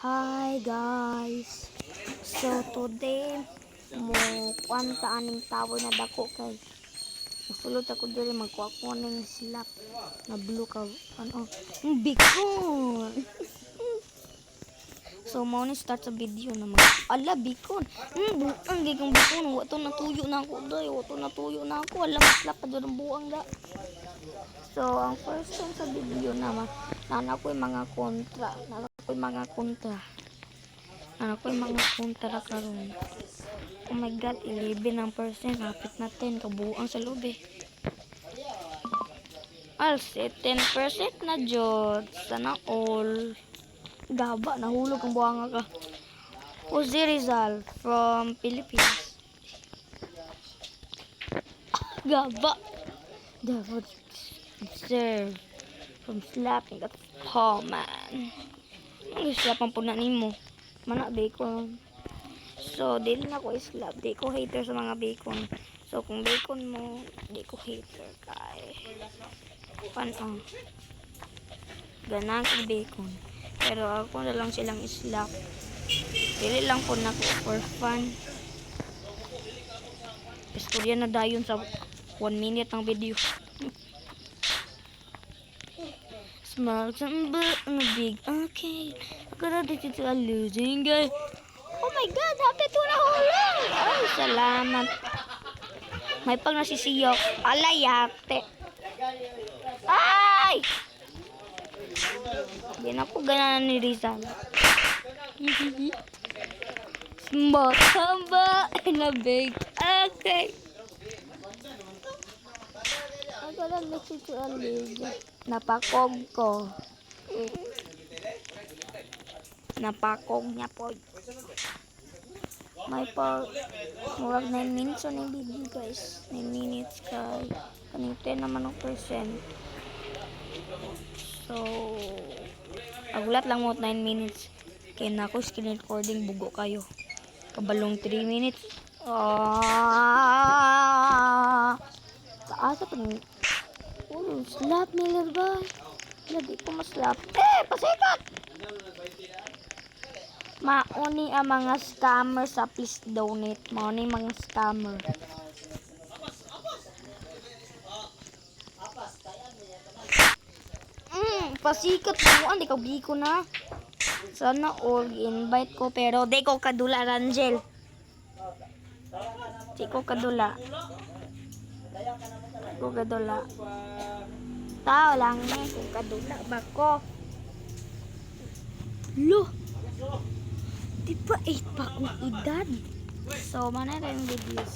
Hi guys. So today mo kwanta aning tower na dako kay Nasulot ako diri magkuha ko ning slap na blue ka ano mm, bikon. so mo ni start sa video na mag ala bikon. Mm, buang gigong bikon wa to natuyo na ako day, wa to natuyo na ako. Ala slap pa ang buang da. So, ang first time sa video naman, nana ko yung mga kontra. Ko mga kontra. Nana ko mga kontra karon. Oh my God, 11 ang percent. Kapit na 10. Kabuang sa loob eh. Alse, 10% na jod. Sana all. Gaba, nahulog ang buhanga ka. Jose Rizal from Philippines. Gaba. Dapat observe from slapping the paw man. Ang slapan po na nimo. Mana bacon. So, dili na ko islap. Di ko hater sa mga bacon. So, kung bacon mo, di ko hater kay. Pan oh. Ganang ko bacon. Pero ako na lang silang islap. Dili lang po na ko for fun. Istorya na dayon sa 1 minute ng video. Small number on a big okay. Gonna do it a losing guy. Oh my god, happy to na hulog! Ay, salamat. May pag nasisiyok. Alayate. Ay! Hindi na po ganaan ni Rizal. Small number in a big okay. Ako lang nasisualig. Napakog ko. Napakog niya po. May pa murag 9 minutes on yung video guys. 9 minutes kay kanite naman ang percent. So, agulat lang mo 9 minutes. Kaya na ako screen recording bugo kayo. Kabalong 3 minutes. Ah! Taasa pa slap Miller ba? Hindi ko maslap. Eh, pasikat! Mauni ang mga scammer sa please donate. Mauni mga scammer. Mm, pasikat mo. Hindi ka biko na. Sana all invite ko pero di ko kadula Rangel. Di ko kadula. Di ko kadula. Tao lang eh kung kadula ba ko. Lo. Di ba 8 pa akong edad? So, mana rin videos.